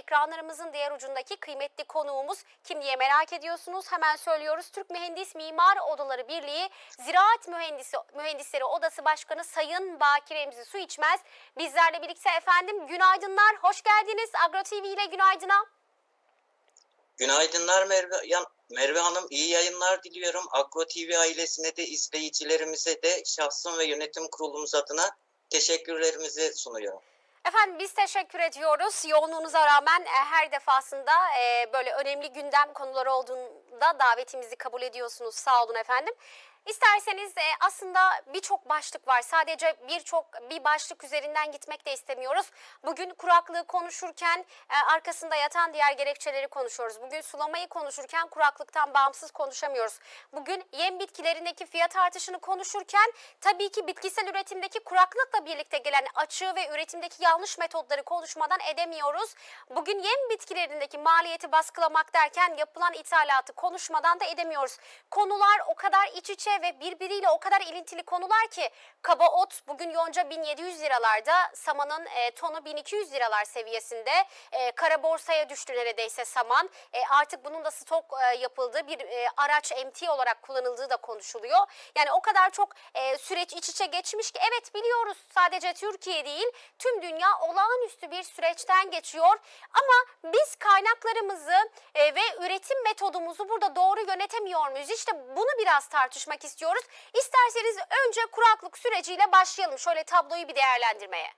ekranlarımızın diğer ucundaki kıymetli konuğumuz kim diye merak ediyorsunuz. Hemen söylüyoruz. Türk Mühendis Mimar Odaları Birliği Ziraat Mühendisi Mühendisleri Odası Başkanı Sayın Bakir Emzi Su İçmez. Bizlerle birlikte efendim günaydınlar. Hoş geldiniz Agro TV ile günaydına. Günaydınlar Merve, Merve Hanım. iyi yayınlar diliyorum. Agro TV ailesine de izleyicilerimize de şahsım ve yönetim kurulumuz adına teşekkürlerimizi sunuyorum. Efendim biz teşekkür ediyoruz. Yoğunluğunuza rağmen e, her defasında e, böyle önemli gündem konuları olduğunda davetimizi kabul ediyorsunuz. Sağ olun efendim. İsterseniz e, aslında birçok başlık var. Sadece birçok bir başlık üzerinden gitmek de istemiyoruz. Bugün kuraklığı konuşurken e, arkasında yatan diğer gerekçeleri konuşuyoruz. Bugün sulamayı konuşurken kuraklıktan bağımsız konuşamıyoruz. Bugün yem bitkilerindeki fiyat artışını konuşurken tabii ki bitkisel üretimdeki kuraklıkla birlikte gelen açığı ve üretimdeki yanlış metotları konuşmadan edemiyoruz. Bugün yem bitkilerindeki maliyeti baskılamak derken yapılan ithalatı konuşmadan da edemiyoruz. Konular o kadar iç içe ve birbiriyle o kadar ilintili konular ki kaba ot bugün yonca 1700 liralarda, samanın e, tonu 1200 liralar seviyesinde. E, kara borsaya düştü neredeyse saman. E, artık bunun da stok e, yapıldığı bir e, araç MT olarak kullanıldığı da konuşuluyor. Yani o kadar çok e, süreç iç içe geçmiş ki evet biliyoruz sadece Türkiye değil tüm dünya olağanüstü bir süreçten geçiyor. Ama biz kaynaklarımızı e, ve üretim metodumuzu burada doğru yönetemiyor muyuz? İşte bunu biraz tartışmak istiyoruz. İsterseniz önce kuraklık süreciyle başlayalım. Şöyle tabloyu bir değerlendirmeye.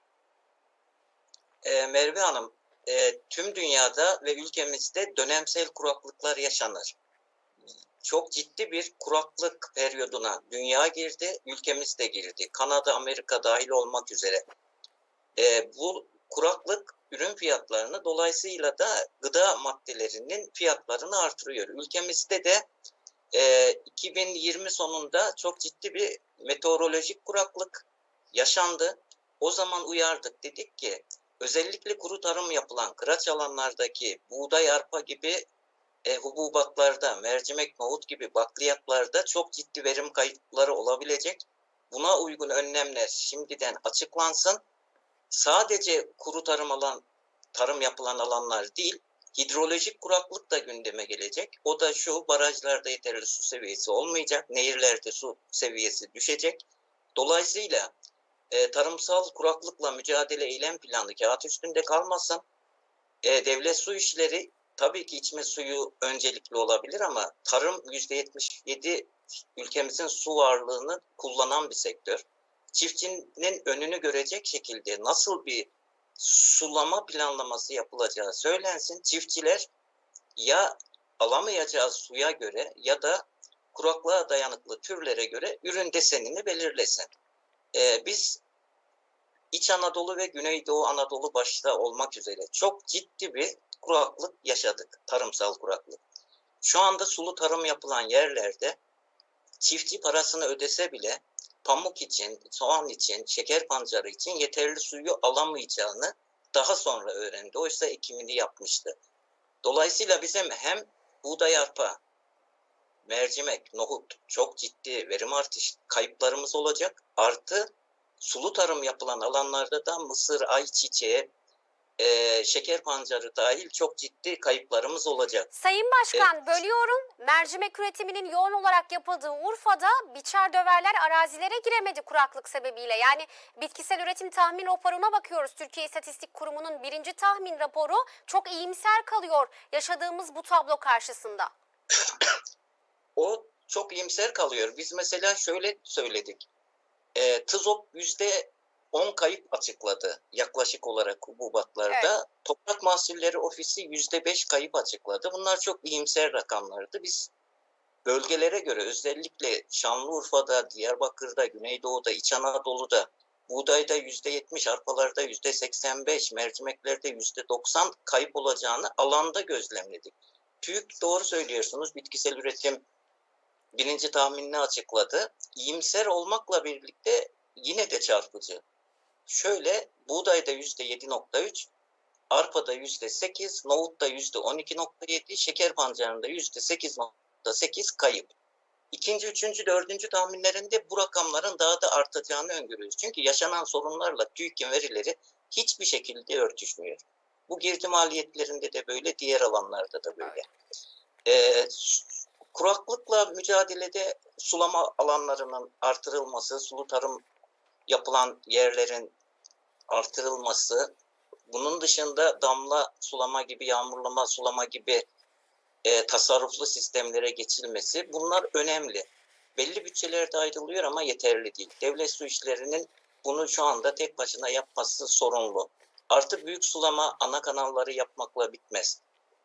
Ee, Merve Hanım, e, tüm dünyada ve ülkemizde dönemsel kuraklıklar yaşanır. Çok ciddi bir kuraklık periyoduna dünya girdi, ülkemiz de girdi. Kanada, Amerika dahil olmak üzere. Ee, bu kuraklık ürün fiyatlarını dolayısıyla da gıda maddelerinin fiyatlarını artırıyor. Ülkemizde de e, 2020 sonunda çok ciddi bir meteorolojik kuraklık yaşandı. O zaman uyardık dedik ki özellikle kuru tarım yapılan kıraç alanlardaki buğday, arpa gibi e, hububatlarda, mercimek, nohut gibi bakliyatlarda çok ciddi verim kayıpları olabilecek. Buna uygun önlemler şimdiden açıklansın. Sadece kuru tarım alan, tarım yapılan alanlar değil, hidrolojik kuraklık da gündeme gelecek. O da şu, barajlarda yeterli su seviyesi olmayacak, nehirlerde su seviyesi düşecek. Dolayısıyla e, tarımsal kuraklıkla mücadele eylem planı kağıt üstünde kalmasın. E, devlet su işleri tabii ki içme suyu öncelikli olabilir ama tarım %77 ülkemizin su varlığını kullanan bir sektör. Çiftçinin önünü görecek şekilde nasıl bir sulama planlaması yapılacağı söylensin. Çiftçiler ya alamayacağı suya göre ya da kuraklığa dayanıklı türlere göre ürün desenini belirlesin. Ee, biz İç Anadolu ve Güneydoğu Anadolu başta olmak üzere çok ciddi bir kuraklık yaşadık. Tarımsal kuraklık. Şu anda sulu tarım yapılan yerlerde çiftçi parasını ödese bile pamuk için, soğan için, şeker pancarı için yeterli suyu alamayacağını daha sonra öğrendi. Oysa ekimini yapmıştı. Dolayısıyla bizim hem buğday arpa, mercimek, nohut çok ciddi verim artış kayıplarımız olacak. Artı sulu tarım yapılan alanlarda da mısır, ayçiçeği, e, şeker pancarı dahil çok ciddi kayıplarımız olacak. Sayın Başkan bölüyorum. Mercimek üretiminin yoğun olarak yapıldığı Urfa'da biçer döverler arazilere giremedi kuraklık sebebiyle. Yani bitkisel üretim tahmin raporuna bakıyoruz. Türkiye İstatistik Kurumu'nun birinci tahmin raporu çok iyimser kalıyor yaşadığımız bu tablo karşısında. O çok iyimser kalıyor. Biz mesela şöyle söyledik. E, TızOp yüzde 10 kayıp açıkladı yaklaşık olarak hububatlarda. Toprak Mahsulleri Ofisi yüzde 5 kayıp açıkladı. Bunlar çok iyimser rakamlardı. Biz bölgelere göre özellikle Şanlıurfa'da, Diyarbakır'da, Güneydoğu'da, İç Anadolu'da buğdayda yüzde 70, arpalarda yüzde 85, mercimeklerde yüzde 90 kayıp olacağını alanda gözlemledik. TÜİK doğru söylüyorsunuz. Bitkisel üretim birinci tahminini açıkladı. İyimser olmakla birlikte yine de çarpıcı. Şöyle buğdayda yüzde 7.3, arpada yüzde 8, nohutta yüzde 12.7, şeker pancarında yüzde 8.8 kayıp. İkinci, üçüncü, dördüncü tahminlerinde bu rakamların daha da artacağını öngörüyoruz. Çünkü yaşanan sorunlarla TÜİK'in verileri hiçbir şekilde örtüşmüyor. Bu girdi maliyetlerinde de böyle, diğer alanlarda da böyle. Ee, kuraklıkla mücadelede sulama alanlarının artırılması, sulu tarım yapılan yerlerin artırılması, bunun dışında damla sulama gibi, yağmurlama sulama gibi e, tasarruflu sistemlere geçilmesi bunlar önemli. Belli bütçelerde ayrılıyor ama yeterli değil. Devlet su işlerinin bunu şu anda tek başına yapması sorunlu. Artı büyük sulama ana kanalları yapmakla bitmez.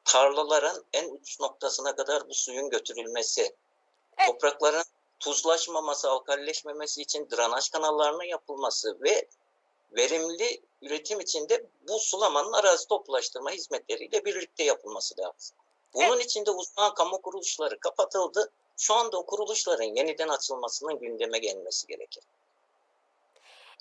Tarlaların en uç noktasına kadar bu suyun götürülmesi, Evet. toprakların tuzlaşmaması, alkalileşmemesi için drenaj kanallarının yapılması ve verimli üretim için de bu sulamanın arazi toplaştırma hizmetleriyle birlikte yapılması lazım. Bunun için de uzman kamu kuruluşları kapatıldı. Şu anda o kuruluşların yeniden açılmasının gündeme gelmesi gerekir.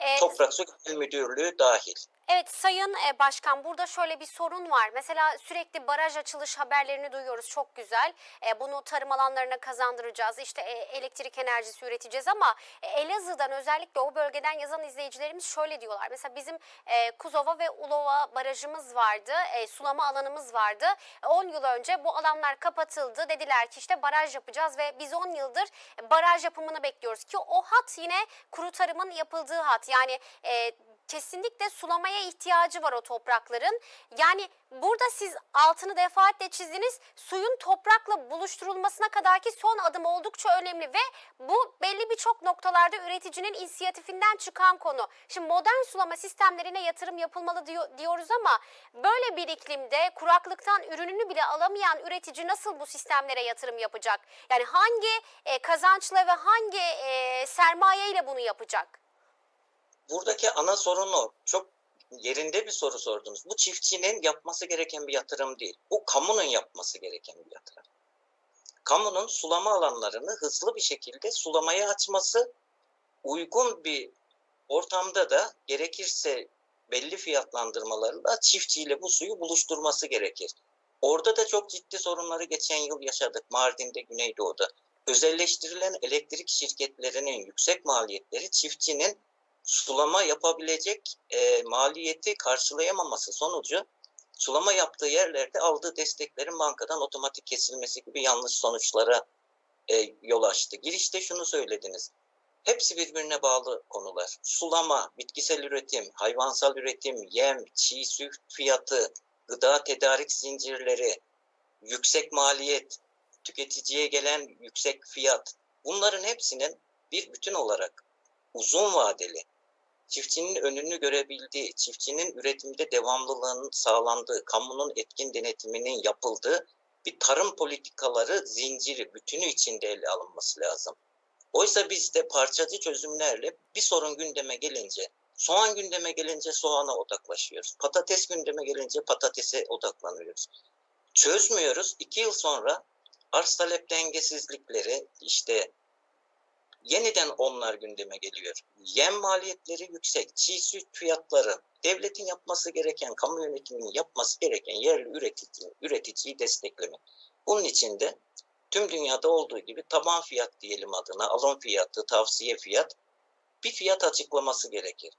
Ee, Toprak Su Müdürlüğü dahil. Evet Sayın e, Başkan burada şöyle bir sorun var. Mesela sürekli baraj açılış haberlerini duyuyoruz. Çok güzel. E, Bunu tarım alanlarına kazandıracağız. İşte e, elektrik enerjisi üreteceğiz ama Elazığ'dan özellikle o bölgeden yazan izleyicilerimiz şöyle diyorlar. Mesela bizim Kuzova ve Ulova barajımız vardı. Sulama alanımız vardı. E, 10 yıl önce bu alanlar kapatıldı. Dediler ki işte baraj yapacağız ve biz 10 yıldır baraj yapımını bekliyoruz ki o hat yine kuru tarımın yapıldığı hat. Yani kesinlikle sulamaya ihtiyacı var o toprakların. Yani burada siz altını defaatle çizdiniz. Suyun toprakla buluşturulmasına kadarki son adım oldukça önemli ve bu belli birçok noktalarda üreticinin inisiyatifinden çıkan konu. Şimdi modern sulama sistemlerine yatırım yapılmalı diyor, diyoruz ama böyle bir iklimde kuraklıktan ürününü bile alamayan üretici nasıl bu sistemlere yatırım yapacak? Yani hangi e, kazançla ve hangi e, sermayeyle bunu yapacak? Buradaki ana sorunu çok yerinde bir soru sordunuz. Bu çiftçinin yapması gereken bir yatırım değil. Bu kamunun yapması gereken bir yatırım. Kamunun sulama alanlarını hızlı bir şekilde sulamaya açması, uygun bir ortamda da gerekirse belli fiyatlandırmalarla çiftçiyle bu suyu buluşturması gerekir. Orada da çok ciddi sorunları geçen yıl yaşadık Mardin'de, Güneydoğu'da. Özelleştirilen elektrik şirketlerinin yüksek maliyetleri çiftçinin sulama yapabilecek e, maliyeti karşılayamaması sonucu sulama yaptığı yerlerde aldığı desteklerin bankadan otomatik kesilmesi gibi yanlış sonuçlara e, yol açtı. Girişte şunu söylediniz. Hepsi birbirine bağlı konular. Sulama, bitkisel üretim, hayvansal üretim, yem, çiğ süt fiyatı, gıda tedarik zincirleri, yüksek maliyet, tüketiciye gelen yüksek fiyat. Bunların hepsinin bir bütün olarak uzun vadeli çiftçinin önünü görebildiği, çiftçinin üretimde devamlılığının sağlandığı, kamunun etkin denetiminin yapıldığı bir tarım politikaları zinciri, bütünü içinde ele alınması lazım. Oysa biz de parçacı çözümlerle bir sorun gündeme gelince, soğan gündeme gelince soğana odaklaşıyoruz. Patates gündeme gelince patatese odaklanıyoruz. Çözmüyoruz. İki yıl sonra arz talep dengesizlikleri, işte yeniden onlar gündeme geliyor. Yem maliyetleri yüksek, çiğ süt fiyatları, devletin yapması gereken, kamu yönetiminin yapması gereken yerli üretici, üreticiyi desteklemek. Bunun için de tüm dünyada olduğu gibi taban fiyat diyelim adına, alım fiyatı, tavsiye fiyat, bir fiyat açıklaması gerekir.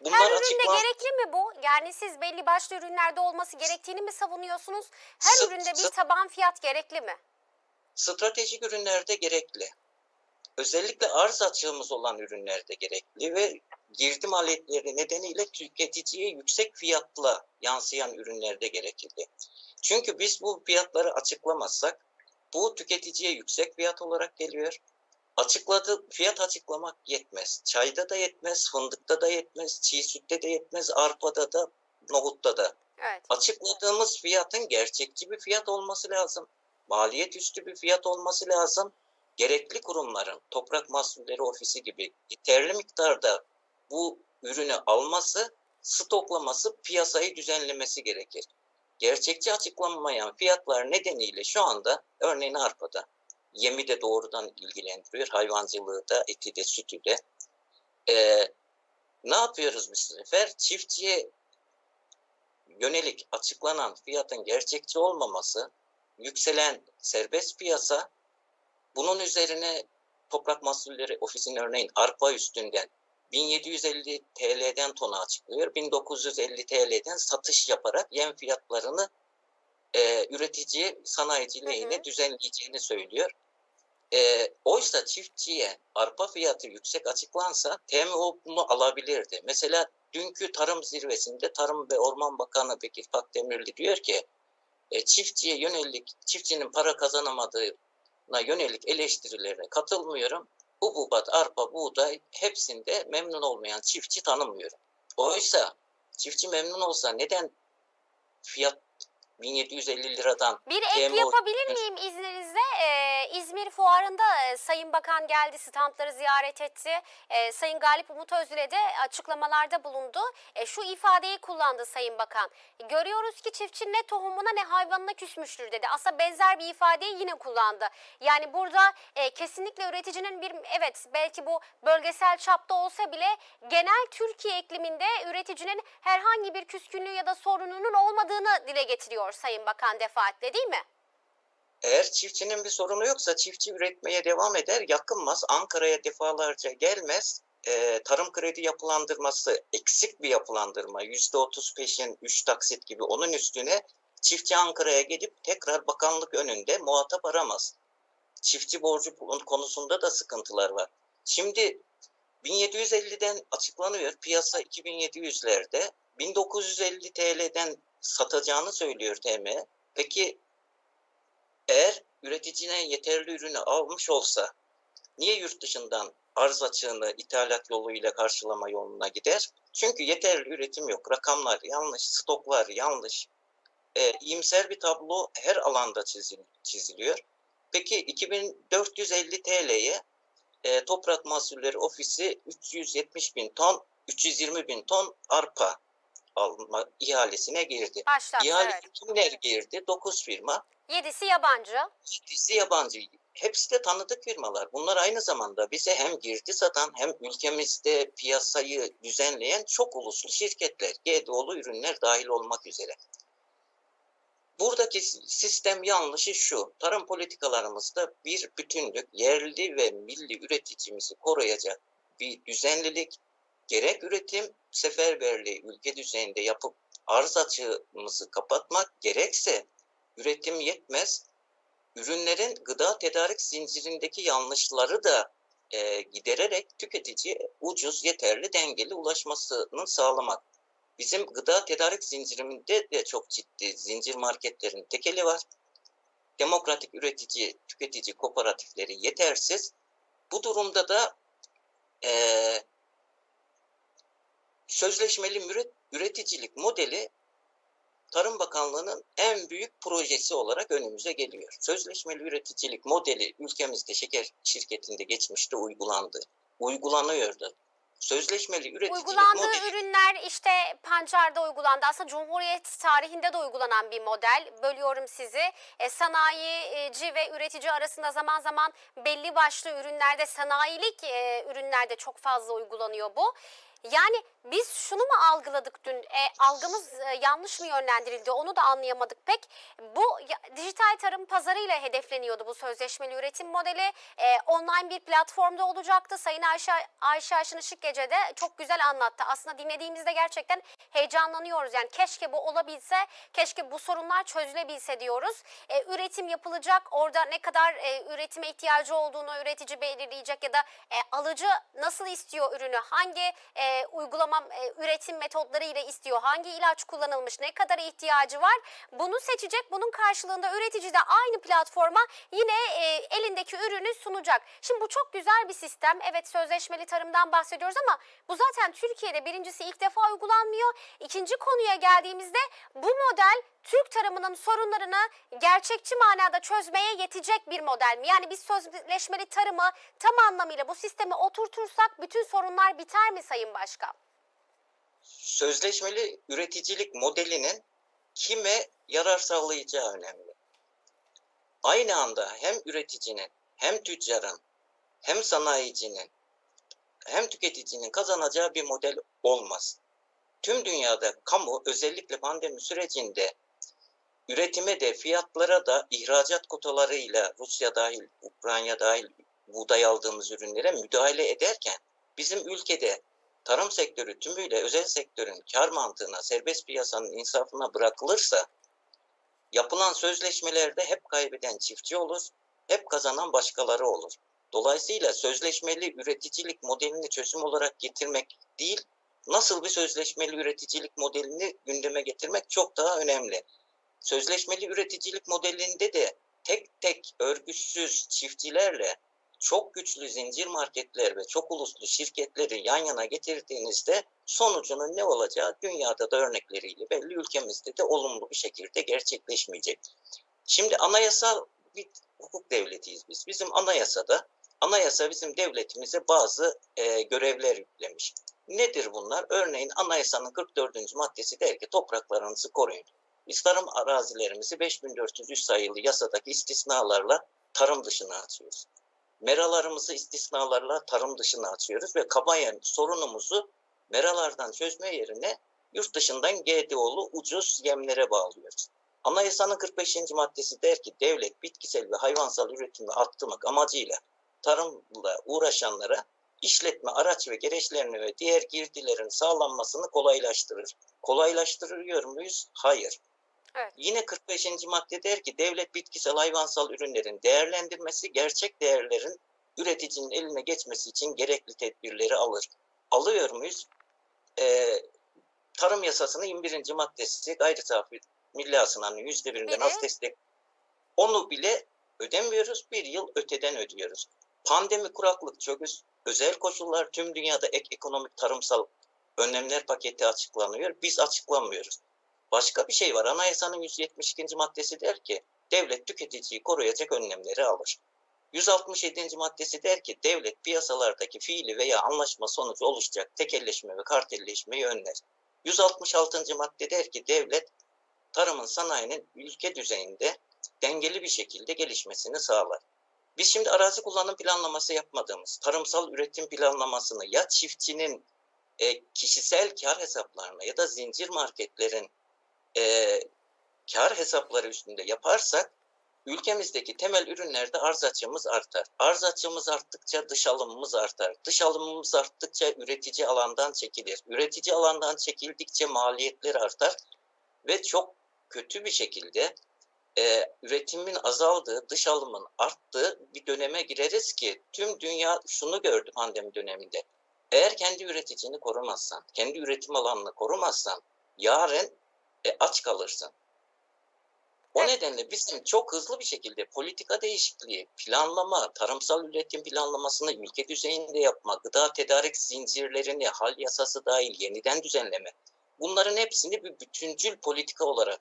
Bunlar Her üründe açıklan- gerekli mi bu? Yani siz belli başlı ürünlerde olması gerektiğini mi savunuyorsunuz? Her Sıt- üründe bir taban fiyat gerekli mi? stratejik ürünlerde gerekli. Özellikle arz açığımız olan ürünlerde gerekli ve girdi maliyetleri nedeniyle tüketiciye yüksek fiyatla yansıyan ürünlerde gerekli. Çünkü biz bu fiyatları açıklamazsak bu tüketiciye yüksek fiyat olarak geliyor. Açıkladı fiyat açıklamak yetmez. Çayda da yetmez, fındıkta da yetmez, çiğ sütte de yetmez, arpada da, nohutta da. Evet. Açıkladığımız fiyatın gerçekçi bir fiyat olması lazım. Maliyet üstü bir fiyat olması lazım. Gerekli kurumların, Toprak Mahsulleri Ofisi gibi yeterli miktarda bu ürünü alması, stoklaması, piyasayı düzenlemesi gerekir. Gerçekçi açıklanmayan fiyatlar nedeniyle şu anda örneğin arpada yemi de doğrudan ilgilendiriyor, hayvancılığı da, eti de, sütü de. Ee, ne yapıyoruz bu sefer? Çiftçiye yönelik açıklanan fiyatın gerçekçi olmaması, yükselen serbest piyasa, bunun üzerine Toprak Mahsulleri Ofisi'nin örneğin arpa üstünden 1750 TL'den tonu açıklıyor. 1950 TL'den satış yaparak yem fiyatlarını e, üretici, sanayici lehine düzenleyeceğini söylüyor. E, oysa çiftçiye arpa fiyatı yüksek açıklansa TMO bunu alabilirdi. Mesela dünkü tarım zirvesinde Tarım ve Orman Bakanı Bekir Pakdemirli diyor ki e, çiftçiye yönelik, çiftçinin para kazanamadığına yönelik eleştirilerine katılmıyorum. Hububat, arpa, buğday hepsinde memnun olmayan çiftçi tanımıyorum. Oysa çiftçi memnun olsa neden fiyat 1750 liradan Bir ek GMO yapabilir miyim izninizle? Ee, İzmir Fuarı'nda e, Sayın Bakan geldi, standları ziyaret etti. Ee, Sayın Galip Umut Özül'e de açıklamalarda bulundu. E, şu ifadeyi kullandı Sayın Bakan. Görüyoruz ki çiftçi ne tohumuna ne hayvanına küsmüştür dedi. Aslında benzer bir ifadeyi yine kullandı. Yani burada e, kesinlikle üreticinin bir evet belki bu bölgesel çapta olsa bile genel Türkiye ikliminde üreticinin herhangi bir küskünlüğü ya da sorununun olmadığını dile getiriyor Sayın Bakan defaatle değil mi? Eğer çiftçinin bir sorunu yoksa çiftçi üretmeye devam eder, yakınmaz, Ankara'ya defalarca gelmez. Ee, tarım kredi yapılandırması eksik bir yapılandırma, yüzde otuz peşin, üç taksit gibi onun üstüne çiftçi Ankara'ya gelip tekrar bakanlık önünde muhatap aramaz. Çiftçi borcu konusunda da sıkıntılar var. Şimdi 1750'den açıklanıyor, piyasa 2700'lerde, 1950 TL'den satacağını söylüyor TM. Peki eğer üreticine yeterli ürünü almış olsa niye yurt dışından arz açığını ithalat yoluyla karşılama yoluna gider? Çünkü yeterli üretim yok. Rakamlar yanlış, stoklar yanlış. E, iyimser bir tablo her alanda çizil- çiziliyor. Peki 2450 TL'ye e, Toprak Mahsulleri Ofisi 370 bin ton, 320 bin ton arpa alma ihalesine girdi. Başlattı İhaleye evet. kimler girdi? 9 firma. Yedisi yabancı. İkisi yabancı. Hepsi de tanıdık firmalar. Bunlar aynı zamanda bize hem girdi satan hem ülkemizde piyasayı düzenleyen çok uluslu şirketler. GDO'lu ürünler dahil olmak üzere. Buradaki sistem yanlışı şu. Tarım politikalarımızda bir bütünlük, yerli ve milli üreticimizi koruyacak bir düzenlilik, gerek üretim seferberliği ülke düzeyinde yapıp arz açığımızı kapatmak, gerekse üretim yetmez, ürünlerin gıda tedarik zincirindeki yanlışları da e, gidererek tüketiciye ucuz, yeterli, dengeli ulaşmasını sağlamak. Bizim gıda tedarik zincirinde de çok ciddi zincir marketlerin tekeli var. Demokratik üretici, tüketici kooperatifleri yetersiz. Bu durumda da e, sözleşmeli üreticilik modeli Tarım Bakanlığı'nın en büyük projesi olarak önümüze geliyor. Sözleşmeli üreticilik modeli ülkemizde şeker şirketinde geçmişte uygulandı. Uygulanıyordu. Sözleşmeli üreticilik Uygulandığı modeli ürünler işte pancarda uygulandı. Aslında Cumhuriyet tarihinde de uygulanan bir model. Bölüyorum sizi. E, sanayici ve üretici arasında zaman zaman belli başlı ürünlerde sanayilik e, ürünlerde çok fazla uygulanıyor bu. Yani biz şunu mu algıladık dün? E, algımız e, yanlış mı yönlendirildi? Onu da anlayamadık pek. Bu ya- dijital tarım pazarıyla hedefleniyordu bu sözleşmeli üretim modeli. E, online bir platformda olacaktı. Sayın Ayşe, Ayşe Aşın Işık Gece de çok güzel anlattı. Aslında dinlediğimizde gerçekten heyecanlanıyoruz. Yani keşke bu olabilse, keşke bu sorunlar çözülebilse diyoruz. E, üretim yapılacak. Orada ne kadar e, üretime ihtiyacı olduğunu üretici belirleyecek ya da e, alıcı nasıl istiyor ürünü, hangi e, uygulama e, üretim metodları ile istiyor, hangi ilaç kullanılmış, ne kadar ihtiyacı var bunu seçecek. Bunun karşılığında üretici de aynı platforma yine e, elindeki ürünü sunacak. Şimdi bu çok güzel bir sistem. Evet sözleşmeli tarımdan bahsediyoruz ama bu zaten Türkiye'de birincisi ilk defa uygulanmıyor. İkinci konuya geldiğimizde bu model Türk tarımının sorunlarını gerçekçi manada çözmeye yetecek bir model mi? Yani biz sözleşmeli tarımı tam anlamıyla bu sisteme oturtursak bütün sorunlar biter mi Sayın Başkan? sözleşmeli üreticilik modelinin kime yarar sağlayacağı önemli. Aynı anda hem üreticinin, hem tüccarın, hem sanayicinin, hem tüketicinin kazanacağı bir model olmaz. Tüm dünyada kamu özellikle pandemi sürecinde üretime de fiyatlara da ihracat kotalarıyla Rusya dahil, Ukrayna dahil buğday aldığımız ürünlere müdahale ederken bizim ülkede tarım sektörü tümüyle özel sektörün kar mantığına, serbest piyasanın insafına bırakılırsa yapılan sözleşmelerde hep kaybeden çiftçi olur, hep kazanan başkaları olur. Dolayısıyla sözleşmeli üreticilik modelini çözüm olarak getirmek değil, nasıl bir sözleşmeli üreticilik modelini gündeme getirmek çok daha önemli. Sözleşmeli üreticilik modelinde de tek tek örgütsüz çiftçilerle çok güçlü zincir marketler ve çok uluslu şirketleri yan yana getirdiğinizde sonucunun ne olacağı dünyada da örnekleriyle belli ülkemizde de olumlu bir şekilde gerçekleşmeyecek. Şimdi anayasal bir hukuk devletiyiz biz. Bizim anayasada anayasa bizim devletimize bazı e, görevler yüklemiş. Nedir bunlar? Örneğin anayasanın 44. maddesi der ki topraklarınızı koruyun. Biz tarım arazilerimizi 5403 sayılı yasadaki istisnalarla tarım dışına atıyoruz. Meralarımızı istisnalarla tarım dışına atıyoruz ve kabayan sorunumuzu meralardan çözme yerine yurt dışından GDO'lu ucuz yemlere bağlıyoruz. Anayasanın 45. maddesi der ki devlet bitkisel ve hayvansal üretimi arttırmak amacıyla tarımla uğraşanlara işletme araç ve gereçlerini ve diğer girdilerin sağlanmasını kolaylaştırır. Kolaylaştırıyor muyuz? Hayır. Evet. Yine 45. madde der ki devlet bitkisel hayvansal ürünlerin değerlendirmesi gerçek değerlerin üreticinin eline geçmesi için gerekli tedbirleri alır. Alıyor muyuz? Ee, tarım yasasının 21. maddesi gayri safi milli hasılanın %1'inden Bir de- az destek. Onu bile ödemiyoruz. Bir yıl öteden ödüyoruz. Pandemi, kuraklık, öz- özel koşullar tüm dünyada ek ekonomik tarımsal önlemler paketi açıklanıyor. Biz açıklamıyoruz. Başka bir şey var. Anayasanın 172. maddesi der ki devlet tüketiciyi koruyacak önlemleri alır. 167. maddesi der ki devlet piyasalardaki fiili veya anlaşma sonucu oluşacak tekelleşme ve kartelleşmeyi önler. 166. madde der ki devlet tarımın sanayinin ülke düzeyinde dengeli bir şekilde gelişmesini sağlar. Biz şimdi arazi kullanım planlaması yapmadığımız, tarımsal üretim planlamasını ya çiftçinin e, kişisel kar hesaplarına ya da zincir marketlerin e, kar hesapları üstünde yaparsak ülkemizdeki temel ürünlerde arz açığımız artar. Arz açığımız arttıkça dış alımımız artar. Dış alımımız arttıkça üretici alandan çekilir. Üretici alandan çekildikçe maliyetler artar ve çok kötü bir şekilde e, üretimin azaldığı, dış alımın arttığı bir döneme gireriz ki tüm dünya şunu gördü pandemi döneminde. Eğer kendi üreticini korumazsan, kendi üretim alanını korumazsan yarın e, aç kalırsın. O Evet. nedenle bizim çok hızlı bir şekilde politika değişikliği, planlama, tarımsal üretim planlamasını ülke düzeyinde yapma, gıda tedarik zincirlerini, hal yasası dahil yeniden düzenleme. Bunların hepsini bir bütüncül politika olarak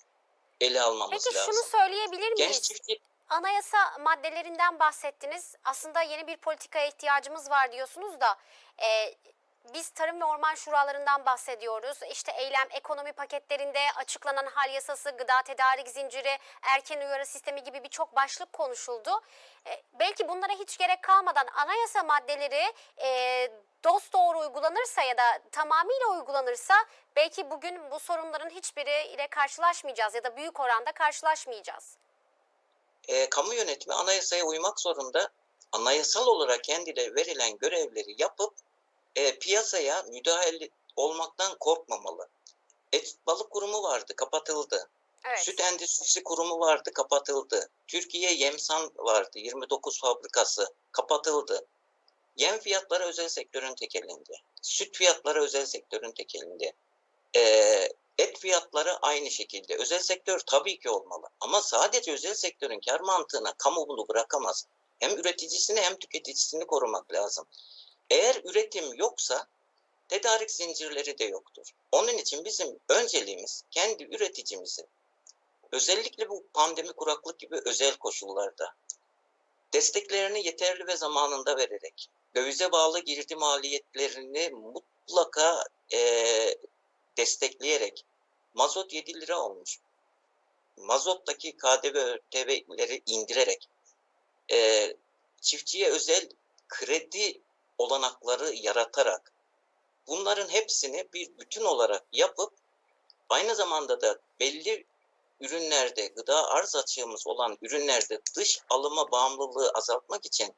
ele almamız Peki lazım. şunu söyleyebilir miyiz? Genç çiftçi Anayasa maddelerinden bahsettiniz. Aslında yeni bir politikaya ihtiyacımız var diyorsunuz da e, biz tarım ve orman şuralarından bahsediyoruz. İşte eylem ekonomi paketlerinde açıklanan hal yasası, gıda tedarik zinciri, erken uyarı sistemi gibi birçok başlık konuşuldu. E, belki bunlara hiç gerek kalmadan anayasa maddeleri e, dost doğru uygulanırsa ya da tamamıyla uygulanırsa belki bugün bu sorunların hiçbiri ile karşılaşmayacağız ya da büyük oranda karşılaşmayacağız. e, kamu yönetimi anayasaya uymak zorunda. Anayasal olarak kendine verilen görevleri yapıp e, piyasaya müdahale olmaktan korkmamalı. Et balık kurumu vardı, kapatıldı. Evet. Süt endüstrisi kurumu vardı, kapatıldı. Türkiye Yemsan vardı, 29 fabrikası kapatıldı. Yem fiyatları özel sektörün tekelinde. Süt fiyatları özel sektörün tekelinde. Ee, et fiyatları aynı şekilde. Özel sektör tabii ki olmalı. Ama sadece özel sektörün kar mantığına kamu bunu bırakamaz. Hem üreticisini hem tüketicisini korumak lazım. Eğer üretim yoksa tedarik zincirleri de yoktur. Onun için bizim önceliğimiz kendi üreticimizi özellikle bu pandemi kuraklık gibi özel koşullarda desteklerini yeterli ve zamanında vererek dövize bağlı girdi maliyetlerini mutlaka eee, destekleyerek mazot 7 lira olmuş. Mazottaki KDV ÖTV'leri indirerek eee, çiftçiye özel kredi olanakları yaratarak bunların hepsini bir bütün olarak yapıp aynı zamanda da belli ürünlerde gıda arz açığımız olan ürünlerde dış alıma bağımlılığı azaltmak için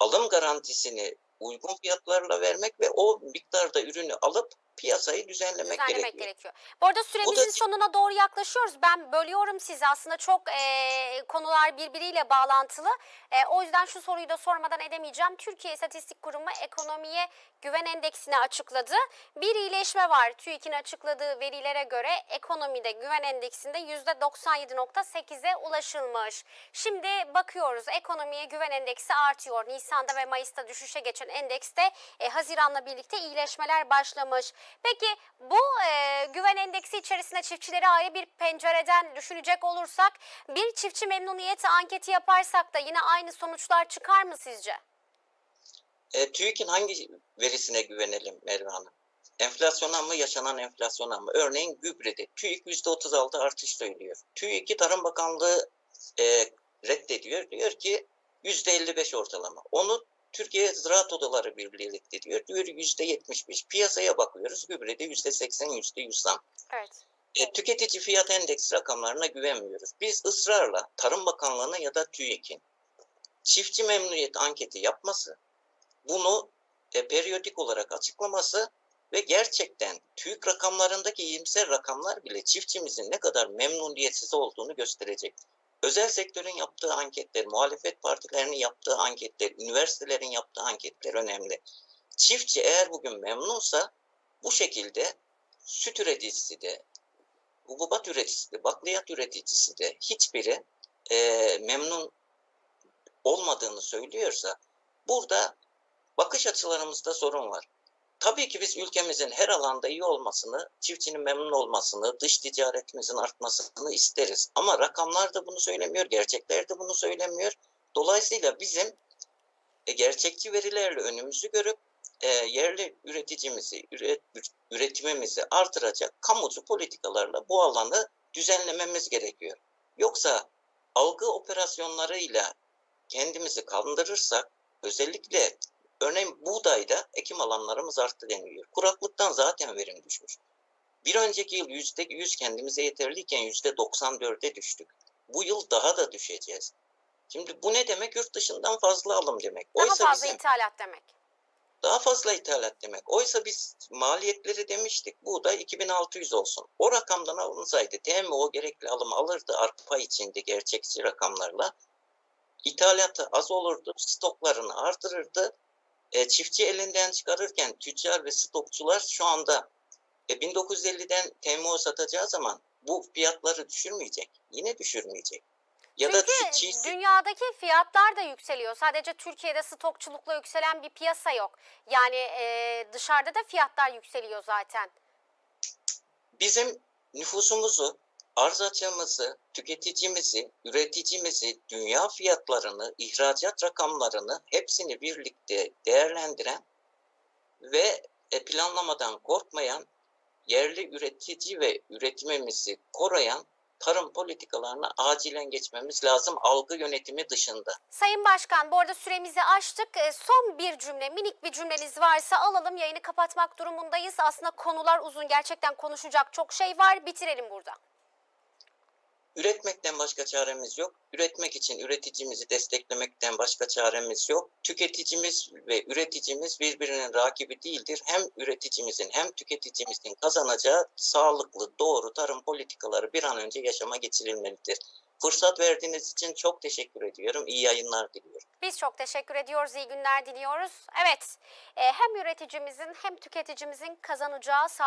alım garantisini uygun fiyatlarla vermek ve o miktarda ürünü alıp piyasayı düzenlemek, düzenlemek gerekiyor. gerekiyor. Bu arada süremizin da- sonuna doğru yaklaşıyoruz. Ben bölüyorum sizi. Aslında çok e, konular birbiriyle bağlantılı. E, o yüzden şu soruyu da sormadan edemeyeceğim. Türkiye İstatistik Kurumu ekonomiye güven endeksini açıkladı. Bir iyileşme var. TÜİK'in açıkladığı verilere göre ekonomide güven endeksinde %97.8'e ulaşılmış. Şimdi bakıyoruz ekonomiye güven endeksi artıyor. Nisan'da ve Mayıs'ta düşüşe geçen endekste e, Haziran'la birlikte iyileşmeler başlamış. Peki bu e, güven endeksi içerisinde çiftçileri ayrı bir pencereden düşünecek olursak bir çiftçi memnuniyeti anketi yaparsak da yine aynı sonuçlar çıkar mı sizce? E, TÜİK'in hangi verisine güvenelim Merve Hanım? Enflasyona mı, yaşanan enflasyona mı? Örneğin gübrede TÜİK %36 artış söylüyor. TÜİK'i Tarım Bakanlığı e, reddediyor. Diyor ki %55 ortalama. Onu Türkiye Ziraat Odaları Birliği reddediyor. Diyor %75. Piyasaya bakıyoruz. Gübrede %80, %100 zam. Evet. E, tüketici fiyat endeks rakamlarına güvenmiyoruz. Biz ısrarla Tarım Bakanlığı'na ya da TÜİK'in çiftçi memnuniyet anketi yapması, bunu e, periyodik olarak açıklaması ve gerçekten TÜİK rakamlarındaki iyimser rakamlar bile çiftçimizin ne kadar memnuniyetsiz olduğunu gösterecek. Özel sektörün yaptığı anketler, muhalefet partilerinin yaptığı anketler, üniversitelerin yaptığı anketler önemli. Çiftçi eğer bugün memnunsa bu şekilde süt üreticisi de, hububat üreticisi de, bakliyat üreticisi de hiçbiri e, memnun olmadığını söylüyorsa burada bakış açılarımızda sorun var. Tabii ki biz ülkemizin her alanda iyi olmasını, çiftçinin memnun olmasını, dış ticaretimizin artmasını isteriz. Ama rakamlar da bunu söylemiyor, gerçekler de bunu söylemiyor. Dolayısıyla bizim e, gerçekçi verilerle önümüzü görüp e, yerli üreticimizi, üret, üretimimizi artıracak kamucu politikalarla bu alanı düzenlememiz gerekiyor. Yoksa algı operasyonlarıyla kendimizi kandırırsak özellikle örneğin buğdayda ekim alanlarımız arttı deniliyor. Kuraklıktan zaten verim düşmüş. Bir önceki yıl yüzde yüz kendimize yeterliyken yüzde 94'e düştük. Bu yıl daha da düşeceğiz. Şimdi bu ne demek? Yurt dışından fazla alım demek. Daha Oysa fazla bizim ithalat demek. daha fazla ithalat demek. Oysa biz maliyetleri demiştik. Buğday 2600 olsun. O rakamdan alınsaydı TMO gerekli alım alırdı arpa içinde gerçekçi rakamlarla. İthalatı az olurdu. Stoklarını artırırdı. E, çiftçi elinden çıkarırken tüccar ve stokçular şu anda e, 1950'den TMO satacağı zaman bu fiyatları düşürmeyecek. Yine düşürmeyecek. Ya da Çünkü çiftçi dünyadaki fiyatlar da yükseliyor. Sadece Türkiye'de stokçulukla yükselen bir piyasa yok. Yani e, dışarıda da fiyatlar yükseliyor zaten. bizim nüfusumuzu, arz açığımızı, tüketicimizi, üreticimizi, dünya fiyatlarını, ihracat rakamlarını hepsini birlikte değerlendiren ve e, planlamadan korkmayan, yerli üretici ve üretimimizi koruyan tarım politikalarına acilen geçmemiz lazım algı yönetimi dışında. Sayın Başkan bu arada süremizi aştık. E, son bir cümle, minik bir cümleniz varsa alalım. Yayını kapatmak durumundayız. Aslında konular uzun. Gerçekten konuşacak çok şey var. Bitirelim burada. Üretmekten başka çaremiz yok. Üretmek için üreticimizi desteklemekten başka çaremiz yok. Tüketicimiz ve üreticimiz birbirinin rakibi değildir. Hem üreticimizin hem tüketicimizin kazanacağı sağlıklı, doğru tarım politikaları bir an önce yaşama geçirilmelidir. Fırsat verdiğiniz için çok teşekkür ediyorum. İyi yayınlar diliyorum. Biz çok teşekkür ediyoruz. İyi günler diliyoruz. Evet, e, hem üreticimizin hem tüketicimizin kazanacağı sağlıklı